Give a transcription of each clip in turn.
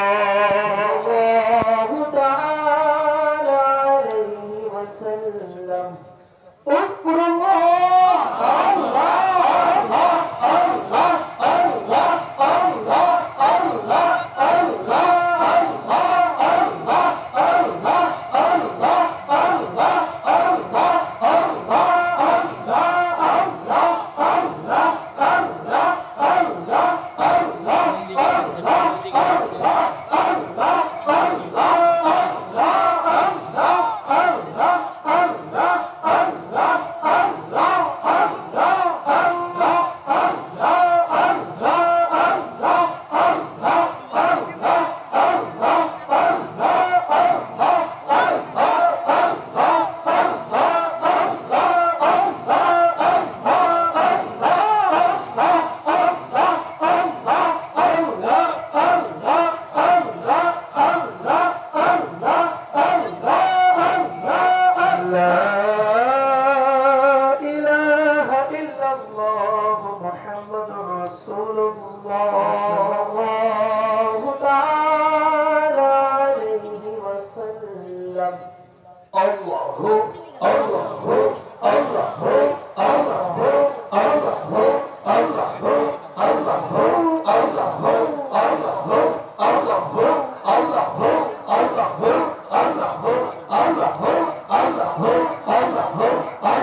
Allah. لا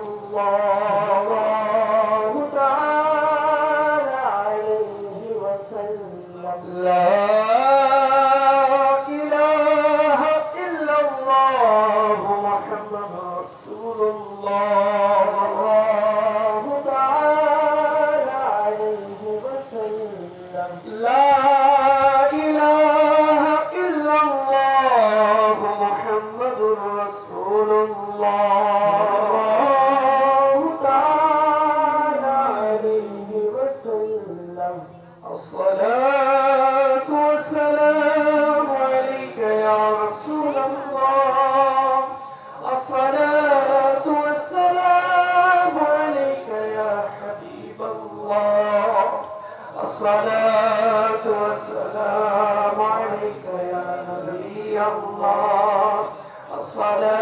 الله الصلاة والسلام عليك يا رسول الله. الصلاة والسلام عليك يا حبيب الله. الصلاة والسلام عليك يا نبي الله. الصلاة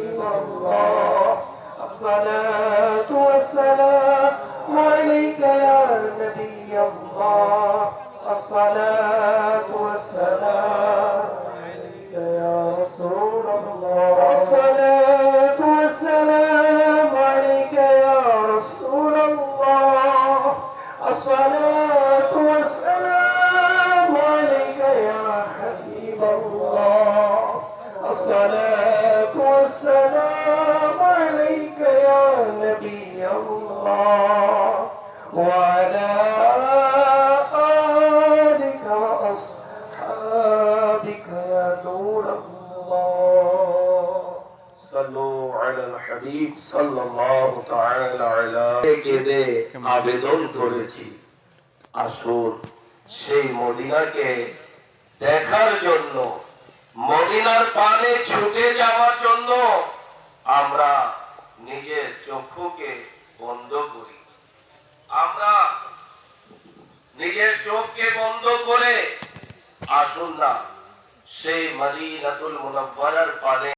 الله الصلاة والسلام عليك يا نبي الله الصلاة والسلام عليك يا رسول الله الصلاة والسلام عليك يا আসুন সেই মদিনাকে দেখার জন্য মদিনার পানে যাওয়ার জন্য আমরা নিজের চক্ষুকে বন্ধ করি। সেই মদিনাতুল মুনাব্বারার পানে